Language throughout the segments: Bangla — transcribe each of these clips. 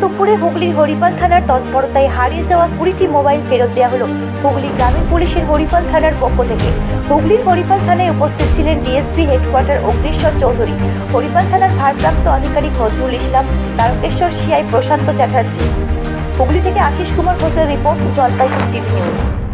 দুপুরে হুগলির হরিপাল থানার তৎপরতায় হারিয়ে যাওয়া কুড়িটি মোবাইল ফেরত দেওয়া হলো হুগলি গ্রামীণ পুলিশের হরিপাল থানার পক্ষ থেকে। হুগলির হরিপাল থানায় উপস্থিত ছিলেন ডিএসপি হেডকোয়ার্টার অগ্নিশ্বর চৌধুরী। হরিপাল থানার ভারপ্রাপ্ত আধিকারিক নজরুল ইসলাম, তারকেশ্বর সিআই প্রশান্ত চ্যাটার্জি। হুগলি থেকে আশিস কুমার ঘোষের report, Jalpaiguri TV news.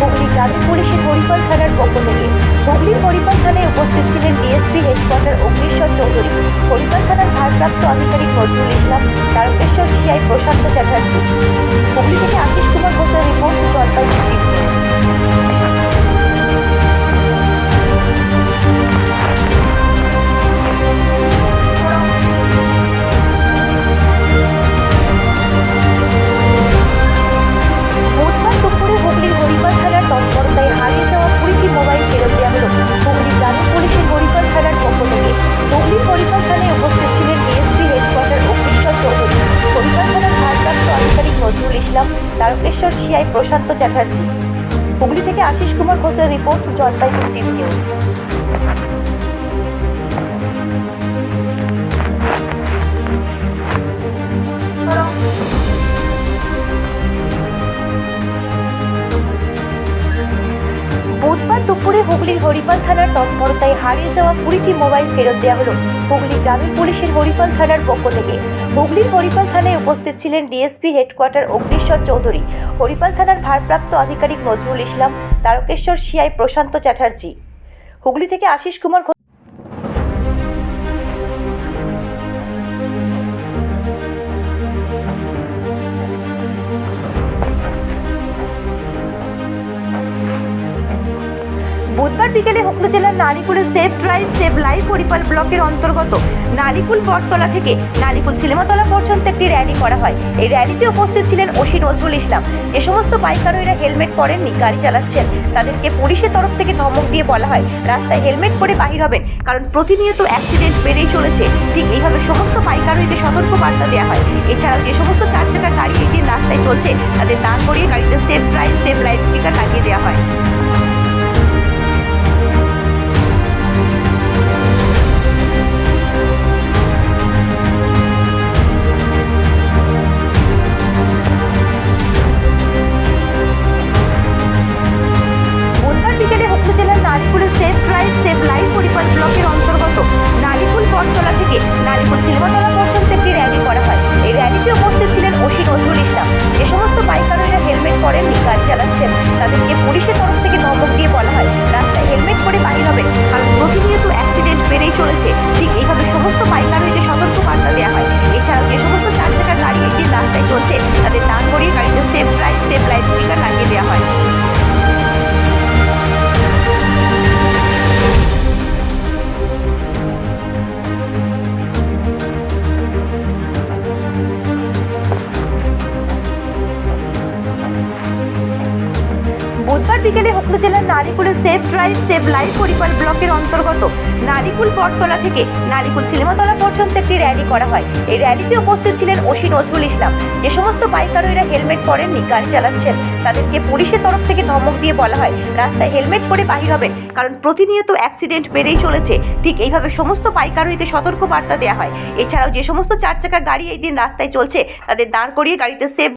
Hooghly গ্রামীণ পুলিশের হরিপাল থানার পক্ষ থেকে। হুগলির হরিপাল থানায় উপস্থিত ছিলেন ডিএসপি হেডকোয়ার্টার অগ্নিশ্বর চৌধুরী। হরিপাল থানার ভারপ্রাপ্ত আধিকারিক নজরুল ইসলাম, তারকেশ্বর সিআই প্রশান্ত চ্যাটার্জি। হুগলি থেকে আশিস কুমার ঘোষের রিপোর্ট, জলপাইগুড়ি। নজরুল তারকেশ্বর সিআই প্রশান্ত চ্যাটার্জি। হুগলি থেকে আশিস কুমার ঘোষের রিপোর্ট জলপাইগুড়ি নিউজ দুপুরে হুগলির হরিপাল থানার তৎপরতায় হারিয়ে যাওয়া কুড়িটি মোবাইল ফেরত দেওয়া হলো হুগলি গ্রামীণ পুলিশের হরিপাল থানার পক্ষ থেকে। হুগলির হরিপাল থানায় উপস্থিত ছিলেন ডিএসপি হেডকোয়ার্টার অগ্নিশ্বর চৌধুরী। হরিপাল থানার ভারপ্রাপ্ত আধিকারিক নজরুল ইসলাম, তারকেশ্বর সিআই প্রশান্ত চ্যাটার্জি। হুগলি থেকে আশিস কুমার বুধবার বিকেলে হুগলি জেলার নালিকুলের safe drive save life Haripal ব্লকের অন্তর্গত নালিকুল বটতলা থেকে নালিকুল সিনেমাতলা পর্যন্ত একটি র্যালি করা হয়। এই র্যালিতে উপস্থিত ছিলেন ওসি নজরুল ইসলাম। যে সমস্ত বাইক আরোহীরা হেলমেট পরেননি, গাড়ি চালাচ্ছেন, তাদেরকে পুলিশের তরফ থেকে ধমক দিয়ে বলা হয়। রাস্তায় হেলমেট পরে বাহির হবেন, কারণ প্রতিনিয়ত অ্যাক্সিডেন্ট বেড়েই চলেছে। ঠিক এইভাবে সমস্ত বাইক সতর্ক বার্তা দেওয়া হয়। এছাড়াও যে সমস্ত চার চাকা গাড়ি দিন রাস্তায় চলছে, তাদের দাঁড় করিয়ে গাড়িতে safe drive, safe life sticker লাগিয়ে দেওয়া হয়। বিকেলে হুগলি জেলার নালিকুলের safe drive save life Haripal ব্লকের অন্তর্গত নালিকুল বটতলা থেকে নালিকুল সিনেমাতলা পর্যন্ত একটি র্যালি করা হয়। এই র্যালিতে উপস্থিত ছিলেন ওসি নজরুল ইসলাম। যে সমস্ত বাইক আরোহীরা হেলমেট পরেননি, গাড়ি চালাচ্ছেন, তাদেরকে পুলিশের তরফ থেকে ধমক দিয়ে বলা হয়। রাস্তায় হেলমেট পরে বাহির হবেন কারণ প্রতিনিয়ত অ্যাক্সিডেন্ট বেড়েই চলেছে। ঠিক এইভাবে সমস্ত বাইক আরোহীদের সতর্ক বার্তা দেওয়া হয়। এছাড়াও যে সমস্ত চার চাকা গাড়ি এই দিন রাস্তায় চলছে, তাদের দাঁড় করিয়ে গাড়িতে সেফ